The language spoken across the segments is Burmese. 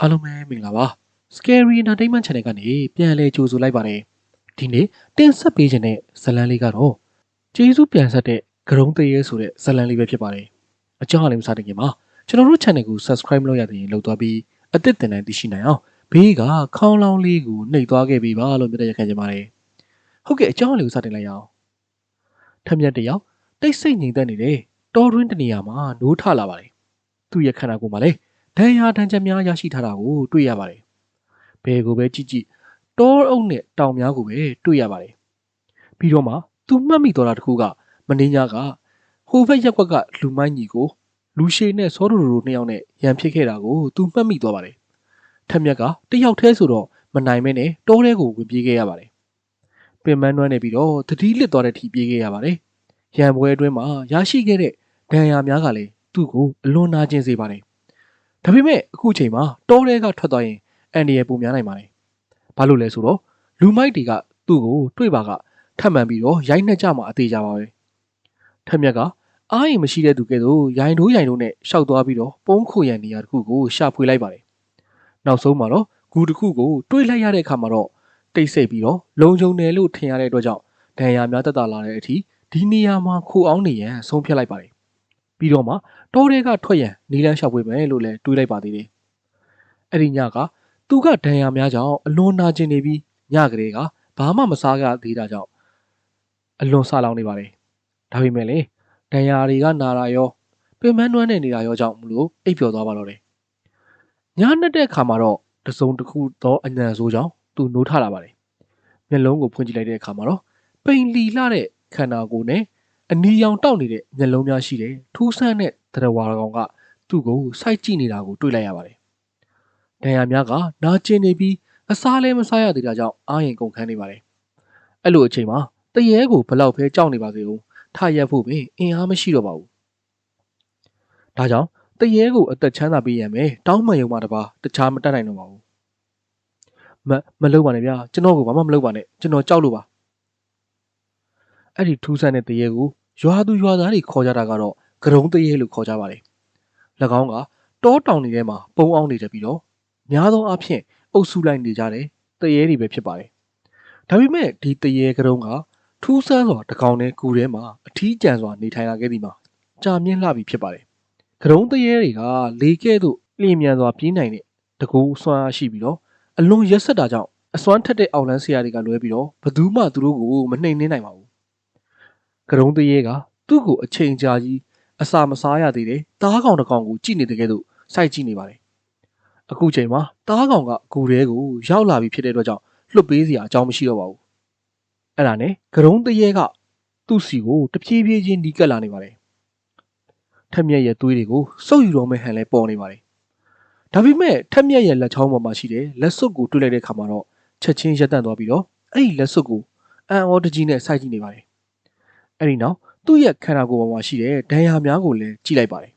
အားလုံးပဲမင်္ဂလာပါ Scary Entertainment Channel ကနေပြန်လည်ကြိုဆိုလိုက်ပါတယ်ဒီနေ့တင်ဆက်ပေးခြင်းတဲ့ဇတ်လန်းလေးကတော့ကျေးဇူးပြန်ဆက်တဲ့ဂရုံးတရေဆိုတဲ့ဇတ်လန်းလေးပဲဖြစ်ပါတယ်အကြောင်းအရာလေးမစတင်ခင်မှာကျွန်တော်တို့ channel ကို subscribe လုပ်ရတဲ့ရင်လုပ်သွားပြီးအသစ်တင်တဲ့သိရှိနိုင်အောင်ဘေးကခေါင်းလောင်းလေးကိုနှိပ်သွားခဲ့ပြီးပါလို့မြတ်ရခံကြပါတယ်ဟုတ်ကဲ့အကြောင်းအရာလေးကိုစတင်လိုက်ရအောင်ထက်မြက်တစ်ယောက်တိတ်ဆိတ်ငြိမ်သက်နေတဲ့တောတွင်းတစ်နေရာမှာနိုးထလာပါတယ်သူ့ရဲ့ခန္ဓာကိုယ်မှာလည်း ဒဏ်ရာဒဏ်ချက်များရရှိထားတာကိုတွေ့ရပါတယ်။ဘယ်ကိုပဲကြည့်ကြည့်တောအုပ်နဲ့တောင်များကိုပဲတွေ့ရပါတယ်။ပြီးတော့မှသူမှတ်မိတော့တာတစ်ခုကမင်းညာကဟိုဘက်ရက်ကွက်ကလူမိုင်းကြီးကိုလူရှည်နဲ့စောဒူတို့နှစ်ယောက်နဲ့ရန်ဖြစ်ခဲ့တာကိုသူမှတ်မိသွားပါတယ်။ထက်မြက်ကတယောက်တည်းဆိုတော့မနိုင်မဲနဲ့တောထဲကိုဝင်ပြေးခဲ့ရပါတယ်။ပင်မနှွမ်းနေပြီးတော့တတိလစ်သွားတဲ့ထိပြေးခဲ့ရပါတယ်။ရန်ပွဲအတွင်းမှာရရှိခဲ့တဲ့ဒဏ်ရာများကလည်းသူ့ကိုအလွန်နာကျင်စေပါတယ်။ ဒါပေမဲ့အခုချိန်မှာတောထဲကထွက်သွားရင်အန်ဒီရဲ့ပုံများနိုင်ပါတယ်။ဘာလို့လဲဆိုတော့လူမိုက်တွေကသူ့ကိုတွေ့ပါကထပ်မှန်ပြီးတော့ရိုက်နှက်ကြမှာအသေးကြပါပဲ။ထက်မြက်ကအားရင်မရှိတဲ့သူကဲ့သို့ရိုင်တိုးရိုင်တိုးနဲ့ရှောက်သွားပြီးတော့ပုံးခုရန်နေရာတစ်ခုကိုရှာဖွေလိုက်ပါတယ်။နောက်ဆုံးမှာတော့ဂူတစ်ခုကိုတွေးလိုက်ရတဲ့အခါမှာတော့တိတ်ဆိတ်ပြီးတော့လုံခြုံတယ်လို့ထင်ရတဲ့အတွက်ကြောင့်ဒဏ်ရာများတက်တာလာတဲ့အထိဒီနေရာမှာခိုအောင်နေရန်ဆုံးဖြတ်လိုက်ပါတယ်။ ပြီးတော့မှတောထဲကထွက်ရန်နီလန်းလျှောက်ပွေမယ်လို့လည်းတွေးလိုက်ပါသေးတယ်။အဲ့ဒီညကသူကဒဏ်ရာများကြောင့်အလွန်နာကျင်နေပြီးညကလေးကဘာမှမစားရသေးတာကြောင့်အလွန်ဆာလောင်နေပါတယ်။ဒါပေမဲ့လေဒဏ်ရာတွေကနာတာရောပင်မနှွမ်းနေနေတာရောကြောင့်မလို့အိပ်ပျော်သွားပါတော့တယ်။ညနှစ်တဲ့အခါမှာတော့တစုံတစ်ခုသောအညံဆိုးကြောင့်သူနိုးထလာပါတယ်။မျက်လုံးကိုဖွင့်ကြည့်လိုက်တဲ့အခါမှာတော့ပိန်လီလှတဲ့ခန္ဓာကိုယ်နဲ့ အနီရောင်တောက်နေတဲ့မျက်လုံးများရှိတဲ့ထူးဆန်းတဲ့တရဝါကောင်ကသူ့ကိုစိုက်ကြည့်နေတာကိုတွေ့လိုက်ရပါတယ်။ဒဏ်ရာများကနာကျင်နေပြီးအစားလည်းမစားရသေးတာကြောင့်အားရင်ကုန်ခန်းနေပါတယ်။အဲ့လိုအချိန်မှာတရေကိုဘလောက်ပဲကြောက်နေပါစေဦးထရက်ဖို့ပင်အင်အားမရှိတော့ပါဘူး။ဒါကြောင့်တရေကိုအသက်ချမ်းသာပေးရမယ်တောင်းမှန်ရုံမှတပါတခြားမတတ်နိုင်တော့ပါဘူး။မမလုပ်ပါနဲ့ဗျာကျွန်တော်ကဘာမှမလုပ်ပါနဲ့ကျွန်တော်ကြောက်လို့ပါ။အဲ့ဒီထူးဆန်းတဲ့တရေကို ရွာသူရွာသားတွေခေါ်ကြတာကတော့ဂရုံးတရေလို့ခေါ်ကြပါတယ်။၎င်းကတောတောင်တွေထဲမှာပုံအောင်နေကြပြီးတော့များသောအားဖြင့်အုပ်စုလိုက်နေကြတဲ့တရေတွေပဲဖြစ်ပါတယ်။ဒါပေမဲ့ဒီတရေကတုံးကထူးဆန်းစွာတကောင်နဲ့ကူထဲမှာအထီးကျန်စွာနေထိုင်လာခဲ့သည်မှာကြာမြင့်လှပြီဖြစ်ပါတယ်။ကတုံးတရေတွေကလေကဲ့သို့လျင်မြန်စွာပြေးနိုင်တဲ့တကူအစွမ်းအားရှိပြီးတော့အလွန်ရက်ဆက်တာကြောင့်အစွမ်းထက်တဲ့အောက်လန်းဆရာတွေကလွဲပြီးတော့ဘယ်သူမှသူတို့ကိုမနှိမ်နှင်းနိုင်ပါဘူး။ ကတုံးတရေကသူ့ကိုအချိန်ကြာကြီးအစာမစားရသေးတဲ့တားကောင်တစ်ကောင်ကိုကြည့်နေတဲ့ကဲ့သို့စိုက်ကြည့်နေပါတယ်။အခုချိန်မှာတားကောင်ကဂူထဲကိုရောက်လာပြီဖြစ်တဲ့အတွက်ကြောင့်လွတ်ပေးစရာအကြောင်းမရှိတော့ပါဘူး။အဲ့ဒါနဲ့ဂရုံးတရေကသူ့စီကိုတဖြည်းဖြည်းချင်းနီးကပ်လာနေပါတယ်။ထက်မြက်ရဲ့သွေးတွေကိုစုပ်ယူတော့မဲ့ဟန်လဲပေါ်နေပါတယ်။ဒါပေမဲ့ထက်မြက်ရဲ့လက်ချောင်းပေါ်မှာရှိတဲ့လက်စွပ်ကိုတွေ့လိုက်တဲ့အခါမှာတော့ချက်ချင်းရပ်တန့်သွားပြီးတော့အဲ့ဒီလက်စွပ်ကိုအန်အော်တကြီးနဲ့စိုက်ကြည့်နေပါတယ်။ အဲ့ဒီနောက်သူ့ရဲ့ခန္ဓာကိုယ်ပေါ်မှာရှိတဲ့ဒဏ်ရာများကိုလည်းကြည့်လိုက်ပါတယ်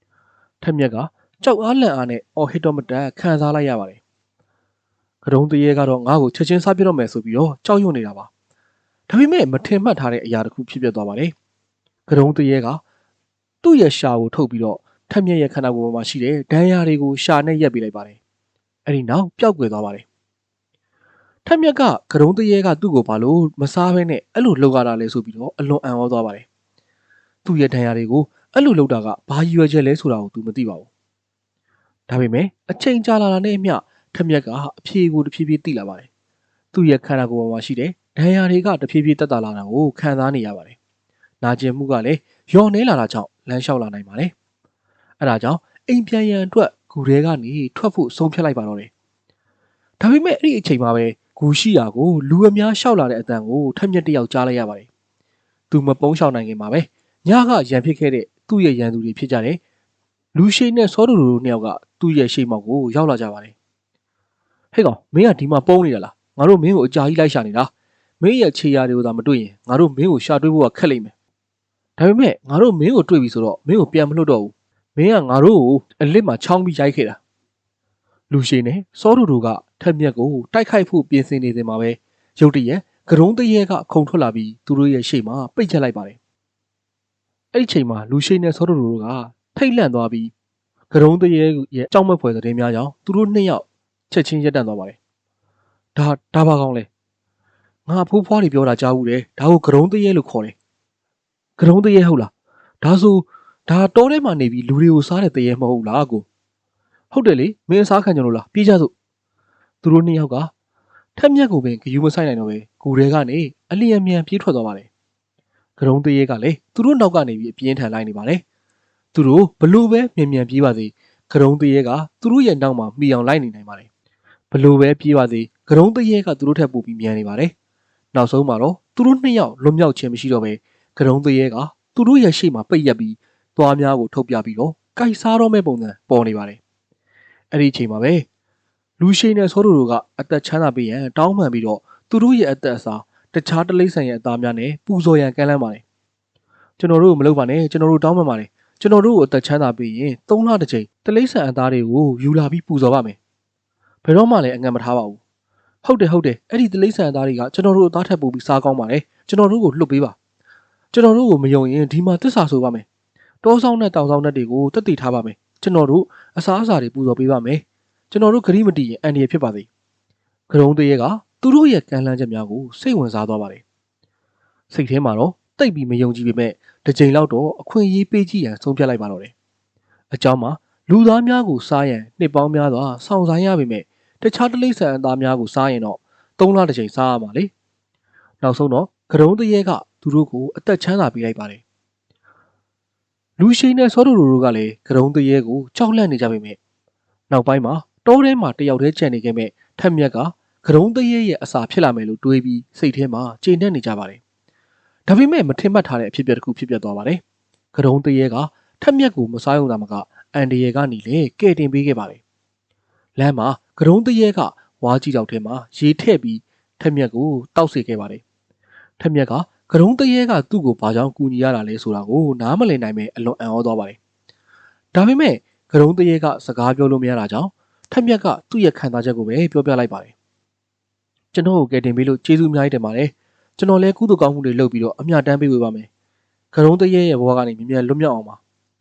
။ထက်မြက်ကကြောက်အားလန့်အားနဲ့အော်ဟစ်တော့မတက်ခံစားလိုက်ရပါတယ်။ကတုံးတရေကတော့ငါ့ကိုချက်ချင်းစားပြတော့မယ်ဆိုပြီးတော့ကြောက်ရွံ့နေတာပါ။ဒါပေမဲ့မထင်မှတ်ထားတဲ့အရာတစ်ခုဖြစ်ပျက်သွားပါတယ်။ကတုံးတရေကသူ့ရဲ့ရှာကိုထုတ်ပြီးတော့ထက်မြက်ရဲ့ခန္ဓာကိုယ်ပေါ်မှာရှိတဲ့ဒဏ်ရာတွေကိုရှာနဲ့ရက်ပေးလိုက်ပါတယ်။အဲ့ဒီနောက်ပျောက်ကွယ်သွားပါတယ်။ ထက်မြက်ကကတုံးတရေကသူ့ကိုဘာလို့မစားဘဲနဲ့အဲ့လိုလှုပ်ရတာလဲဆိုပြီးတော့အလွန်အံ့ဩသွားပါတယ်။သူ့ရဲ့ဒဏ်ရာတွေကိုအဲ့လိုလှုပ်တာကဘာရည်ရွယ်ချက်လဲဆိုတာကိုသူမသိပါဘူး။ဒါပေမဲ့အချိန်ကြာလာတာနဲ့အမျှထက်မြက်ကအဖြေကိုတဖြည်းဖြည်းသိလာပါတယ်။သူ့ရဲ့ခန္ဓာကိုယ်ပေါ်မှာရှိတဲ့ဒဏ်ရာတွေကတဖြည်းဖြည်းတက်တာလာတာကိုခံစားနေရပါတယ်။နာကျင်မှုကလည်းလျော့နေလာတာကြောင့်လမ်းလျှောက်လာနိုင်ပါတယ်။အဲဒါကြောင့်အိမ်ပြန်ရန်အတွက်ဂူထဲကနေထွက်ဖို့ဆုံးဖြတ်လိုက်ပါတော့တယ်။ဒါပေမဲ့အဲ့ဒီအချိန်မှာပဲ ဂူရှိရာကိုလူအများရှောက်လာတဲ့အတန်ကိုထက်မြက်တစ်ယောက်ကြားလိုက်ရပါတယ်။သူမပုန်းရှောင်နိုင်ခင်မှာပဲညကရန်ဖြစ်ခဲ့တဲ့သူ့ရဲ့ရန်သူတွေဖြစ်ကြတယ်။လူရှိနဲ့စောတူတို့နှစ်ယောက်ကသူ့ရဲ့ရှေ့မောက်ကိုရောက်လာကြပါတယ်။ဟဲ့ကောင်မင်းကဒီမှာပုန်းနေတာလား။ငါတို့မင်းကိုအကြာကြီးလိုက်ရှာနေတာ။မင်းရဲ့ခြေရာတွေကိုသာမတွေ့ရင်ငါတို့မင်းကိုရှာတွေ့ဖို့ကခက်လိမ့်မယ်။ဒါပေမဲ့ငါတို့မင်းကိုတွေ့ပြီဆိုတော့မင်းကိုပြန်မလွတ်တော့ဘူး။မင်းကငါတို့ကိုအလစ်မှာချောင်းပြီးရိုက်ခဲ့တာ။ လူရှိနဲ့စောတူတို့ကထက်မြက်ကိုတိုက်ခိုက်ဖို့ပြင်ဆင်နေစဉ်မှာပဲရုတ်တရက်ကရုံးတရဲကခုံထွက်လာပြီးသူတို့ရဲ့ရှေ့မှာပိတ်ချက်လိုက်ပါတယ်။အဲ့ဒီချိန်မှာလူရှိနဲ့စောတူတို့ကထိတ်လန့်သွားပြီးကကရုံးတရေရဲ့ကြောက်မက်ဖွယ်သတင်းများကြောင့်သူတို့နှစ်ယောက်ချက်ချင်းရပ်တန့်သွားပါတယ်ဒါဒါပါကောင်းလဲငါဖိုးဖွားတွေပြောတာကြားဘူးတယ်ဒါကိုကရုံးတရေလို့ခေါ်တယ်ကရုံးတရေဟုတ်လားဒါဆိုဒါတောထဲမှာနေပြီးလူတွေကိုစားတဲ့တရေမဟုတ်လားကို ဟုတ်တယ်လေမင်းအစားခံကြလို့လားပြေးကြစို့သူတို့နှစ်ယောက်ကထက်မြက်ကိုပင်ဂယူမဆိုင်နိုင်တော့ပဲဂူထဲကနေအလျင်မြန်ပြေးထွက်သွားပါတယ်ကရုံးတရေကလည်းသူတို့နောက်ကနေပြီးအပြင်းထန်လိုက်နေပါတယ်သူတို့ဘလို့ပဲမြန်မြန်ပြေးပါစေကရုံးတရေကသူတို့ရဲ့နောက်မှာမှီအောင်လိုက်နေနိုင်ပါတယ်။ဘလို့ပဲပြေးပါစေကရုံးတရေကသူတို့ထက်ပိုပြီးမြန်နေပါတယ်။နောက်ဆုံးမှာတော့သူတို့နှစ်ယောက်လွတ်မြောက်ခြင်းမရှိတော့ပဲကရုံးတရေကသူတို့ရဲ့ရှေ့မှာပိတ်ရက်ပြီးသွားများကိုထုတ်ပြပြီးတော့ကြိုက်စားတော့မဲ့ပုံစံပေါ်နေပါတယ်။ အဲ့ဒီအချိန်မှာပဲလူရှိနဲ့ဆောတို့တို့ကအသက်ချမ်းသာပေးရန်တောင်းပန်ပြီးတော့သူတို့ရဲ့အသက်အစားတခြားတလိမ့်ဆန်ရဲ့အသားများနဲ့ပူဇော်ရန်ကမ်းလှမ်းပါတယ်။ကျွန်တော်တို့မလုပ်ပါနဲ့ကျွန်တော်တို့တောင်းပန်ပါတယ်ကျွန်တော်တို့ကိုအသက်ချမ်းသာပေးရင်၃လတစ်ချိန်တလိမ့်ဆန်အသားတွေကိုယူလာပြီးပူဇော်ပါမယ်။ဘယ်တော့မှလည်းအငံမထားပါဘူး။ဟုတ်တယ်ဟုတ်တယ်အဲ့ဒီတလိမ့်ဆန်အသားတွေကကျွန်တော်တို့အသားထက်ပိုပြီးစားကောင်းပါတယ်။ကျွန်တော်တို့ကိုလှုပ်ပေးပါ။ကျွန်တော်တို့ကိုမယုံရင်ဒီမှာတစ္ဆာဆိုပါမယ်။တောဆောင်နဲ့တောင်ဆောင်နဲ့တွေကိုတက်တည်ထားပါမယ်။ ကျွန်တော်တို့အစားအစာတွေပူဇော်ပေးပါမယ်။ကျွန်တော်တို့ဂရိမတီရင်အန်ဒီရဖြစ်ပါသေး။ကရုံးသေးရဲကသူတို့ရဲ့ကမ်းလှမ်းချက်များကိုစိတ်ဝင်စားသွားပါတယ်။စိတ်ထဲမှာတော့တိတ်ပြီးမယုံကြည်ပေမဲ့တစ်ချိန်လောက်တော့အခွင့်အရေးပေးကြည့်ရန်ဆုံးဖြတ်လိုက်ပါတော့တယ်။အကြောင်းမှာလူသားများကိုစားရန်နှစ်ပေါင်းများစွာဆောင်ဆိုင်ရပေမဲ့တခြားတလိမ့်ဆန်အသားများကိုစားရင်တော့သုံးလတစ်ချိန်စားရမှာလေ။နောက်ဆုံးတော့ကရုံးတရေကသူတို့ကိုအသက်ချမ်းသာပေးလိုက်ပါတယ်။ လူရှိနဲ့စောတူတို့ကလည်းကရုံးတရေကိုကြောက်လန့်နေကြပေမဲ့နောက်ပိုင်းမှာတောထဲမှာတယောက်တည်းကြံနေခဲ့မဲ့ထက်မြက်ကကရုံးတရေရဲ့အစာဖြစ်လာမယ်လို့တွေးပြီးစိတ်ထဲမှာကျေနပ်နေကြပါတယ်။ဒါပေမဲ့မထင်မှတ်ထားတဲ့အဖြစ်အပျက်တစ်ခုဖြစ်ပျက်သွားပါတယ်။ကရုံးတရေကထက်မြက်ကိုမစားရုံသာမကအန်ဒီရဲကနေလေကဲ့တင်ပေးခဲ့ပါတယ်။လမ်းမှာကရုံးတရေကဝါးကြီးတောက်ထဲမှာရေထည့်ပြီးထက်မြက်ကိုတောက်စေခဲ့ပါတယ်။ထက်မြက်က ကရုံးတရေကသူ့ကိုဘာကြောင့်ကူညီရတာလဲဆိုတာကိုနားမလည်နိုင်ပဲအလွန်အံ့ဩသွားပါတယ်။ဒါပေမဲ့ကရုံးတရေကစကားပြောလို့မရတာကြောင့်ထက်မြက်ကသူ့ရဲ့ခံစားချက်ကိုပဲပြောပြလိုက်ပါတယ်။ကျွန်တော်ကိုကဲ့တင်ပေးလို့ကျေးဇူးအများကြီးတင်ပါတယ်။ကျွန်တော်လည်းကုသိုလ်ကောင်းမှုတွေလုပ်ပြီးတော့အမျှတမ်းပေးဝေပါမယ်။ကရုံးတရေရဲ့ဘဝကနေမြင်မြန်လွတ်မြောက်အောင်ပါ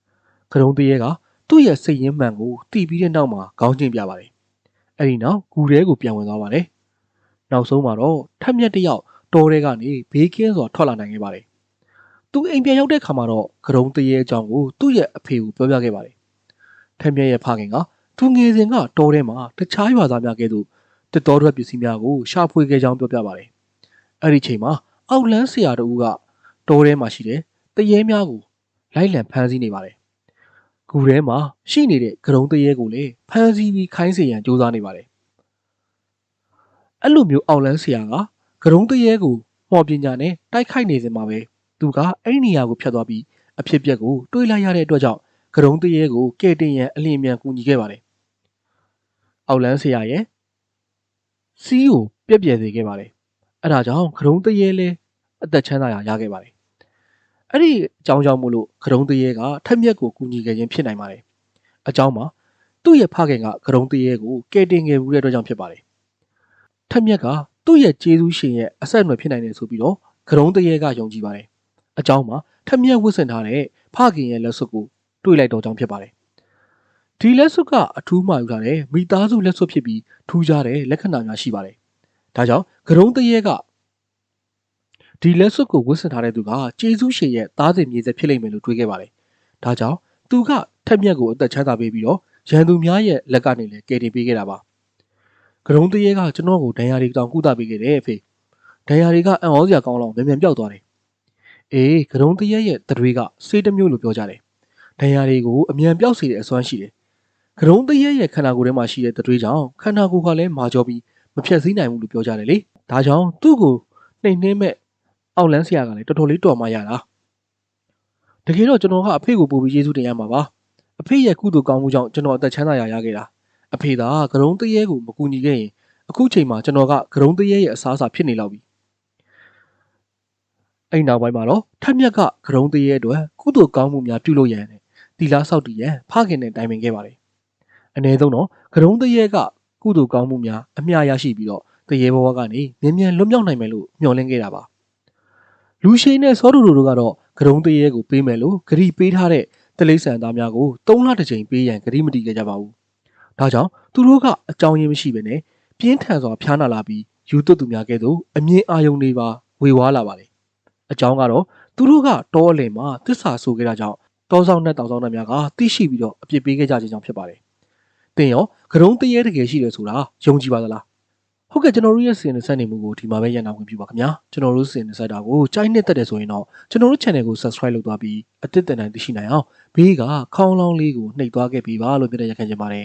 ။ကရုံးတရေကသူ့ရဲ့စိတ်ရင်းမှန်ကိုတီးပြီးတဲ့နောက်မှာခေါင်းချင်းပြပါတယ်။အဲဒီနောက်ဂူထဲကိုပြန်ဝင်သွားပါတယ်။နောက်ဆုံးမှာတော့ထက်မြက်တစ်ယောက် တောထဲကနေဘေးကင်းစွာထွက်လာနိုင်ခဲ့ပါတယ်။သူအိမ်ပြန်ရောက်တဲ့ခါမှာတော့ကရုံးတရေအကြောင်းကိုသူ့ရဲ့အဖေကိုပြောပြခဲ့ပါတယ်။ထက်မြက်ရဲ့ဖခင်ကသူငယ်စဉ်ကတောထဲမှာတခြားရွာသားများကဲ့သို့တစ်တော်ထွက်ပစ္စည်းများကိုရှာဖွေခဲ့ကြောင်းပြောပြပါတယ်။အဲ့ဒီချိန်မှာအောက်လန်းဆရာတို့ကတောထဲမှာရှိတဲ့တရေများကိုလိုက်လံဖမ်းဆီးနေပါတယ်။ဂူထဲမှာရှိနေတဲ့ကရုံတရေကိုလည်းဖမ်းဆီးပြီးခိုင်းစေရန်ကြိုးစားနေပါတယ်။အဲ့လိုမျိုးအောက်လန်းဆရာက ကရုံတရေကိုမော်ပညာနဲ့တိုက်ခိုက်နေစဉ်မှာပဲသူကအဲ့ဒီနေရာကိုဖျက်သွားပြီးအဖြစ်အပျက်ကိုတွေးလိုက်ရတဲ့အတွက်ကြောင့်ကရုံတရေကိုကဲ့တင်ရန်အလင်းအမြန်ကူညီခဲ့ပါတယ်။အောက်လန်းဆရာရဲ့စီးကိုပြက်ပြယ်စေခဲ့ပါတယ်။အဲဒါကြောင့်ကရုံတရေလည်းအသက်ချမ်းသာရာရခဲ့ပါတယ်။အဲ့ဒီအကြောင်းကြောင့်မို့လို့ကရုံတရေကထက်မြက်ကိုကူညီခဲ့ခြင်းဖြစ်နိုင်ပါတယ်။အကြောင်းမှာသူ့ရဲ့ဖခင်ကကရုံတရေကိုကဲတင်ခဲ့မှုတဲ့အတွက်ကြောင့်ဖြစ်ပါတယ်။ထက်မြက်က သူ့ရဲ့ကျေးဇူးရှင်ရဲ့အဆက်အနွယ်ဖြစ်နိုင်တယ်ဆိုပြီးတော့ကရုံတရေကယုံကြည်ပါတယ်။အကြောင်းမှာထက်မြက်ဝတ်ဆင်ထားတဲ့ဖခင်ရဲ့လက်စွပ်ကိုတွေးလိုက်တော့ကြောင်းဖြစ်ပါတယ်။ဒီလက်စွပ်ကအထူးမှယူထားတဲ့မိသားစုလက်စွပ်ဖြစ်ပြီးထူးခြားတဲ့လက္ခဏာများရှိပါတယ်။ဒါကြောင့်ကရုံတရေကဒီလက်စွပ်ကိုဝတ်ဆင်ထားတဲ့သူကကျေးဇူးရှင်ရဲ့သားစဉ်မြေဆက်ဖြစ်လိမ့်မယ်လို့တွေးခဲ့ပါတယ်။ဒါကြောင့်သူကထက်မြက်ကိုအသက်ချမ်းသာပေးပြီးတော့ရန်သူများရဲ့လက်ကနေလည်းကယ်တင်ပေးခဲ့တာပါ။ ကရုံတရေကကျွန်တော်ကိုဒဏ်ရာတွေတောင်ကုသပေးခဲ့တယ်ဖေ။ဒဏ်ရာတွေကအံ့ဩစရာကောင်းလောက်မြန်မြန်ပျောက်သွားတယ်။အေးကရုံတရေရဲ့တတွေကစေးတစ်မျိုးလို့ပြောကြတယ်။ဒဏ်ရာတွေကိုအမြန်ပျောက်စေတဲ့အစွမ်းရှိတယ်။ကရုံတရေရဲ့ခန္ဓာကိုယ်ထဲမှာရှိတဲ့တတွေကြောင့်ခန္ဓာကိုယ်ကလည်းမာကျော်ပြီးမဖြတ်စည်းနိုင်ဘူးလို့ပြောကြတယ်လေ။ဒါကြောင့်သူ့ကိုနှိမ်နှင်းမဲ့အောက်လန်းဆရာကလည်းတော်တော်လေးတော်မှရတာတကယ်တော့ကျွန်တော်ကအဖေကိုပို့ပြီးယေရှုတင်ရမှာပါအဖေရဲ့ကုသိုလ်ကောင်းမှုကြောင့်ကျွန်တော်အသက်ချမ်းသာရရခဲ့တာ အဖေသာကရုံးတရေကိုမကူညီခဲ့ရင်အခုချိန်မှာကျွန်တော်ကကရုံးတရေရဲ့အစားအစာဖြစ်နေလောက်ပြီအဲ့နောက်ပိုင်းမှာတော့ထက်မြက်ကကရုံးတရေအတွက်ကုသိုလ်ကောင်းမှုများပြုလုပ်ရန်တီလာဆောက်တည်ရန်ဖခင်နဲ့တိုင်ပင်ခဲ့ပါတယ်အ ਨੇ ဆုံးတော့ကရုံးတရေကကုသိုလ်ကောင်းမှုများအမျှရရှိပြီးတော့တရေဘဝကနေမြန်မြန်လွတ်မြောက်နိုင်မယ်လို့မျှော်လင့်ခဲ့တာပါလူရှိန်နဲ့စောတူတို့ကတော့ကရုံးတရေကိုပေးမယ်လို့ဂရီပေးထားတဲ့တလိษံသားများကို၃လတစ်ချိန်ပေးရန်ဂရီမတီခဲ့ကြပါဘူး ဒါကြောင့်သူတို့ကအကြောင်းရင်းမရှိဘဲနဲ့ပြင်းထန်စွာဖျားနာလာပြီးယူသွတ်သူများကဲ့သို့အမြင်အာရုံတွေပါဝေဝါးလာပါတယ်။အကြောင်းကတော့သူတို့ကတောအလယ်မှာတစ္ဆာဆိုခဲ့တာကြောင့်တောဆောင်နဲ့တောင်ဆောင်သားများကသိရှိပြီးတော့အပြစ်ပေးခဲ့ကြခြင်းကြောင့်ဖြစ်ပါတယ်။တင်ရောကရုံးတရေတကယ်ရှိတယ်ဆိုတာယုံကြည်ပါသလား။ဟုတ်ကဲ့ကျွန်တော်တို့ရဲ့စီရင်ဆက်နေမှုကိုဒီမှာပဲရန်နာဝင်ပြပါခင်ဗျာကျွန်တော်တို့စီရင်ဆက်တာကိုကြိုက်နှစ်သက်တယ်ဆိုရင်တော့ကျွန်တော်တို့ channel ကို subscribe လုပ်သွားပြီးအသစ်တင်တိုင်းသိရှိနိုင်အောင်ဘေးကခေါင်းလောင်းလေးကိုနှိပ်သွားခဲ့ပေးပါလို့ပြောတဲ့ရခံချင်ပါတယ်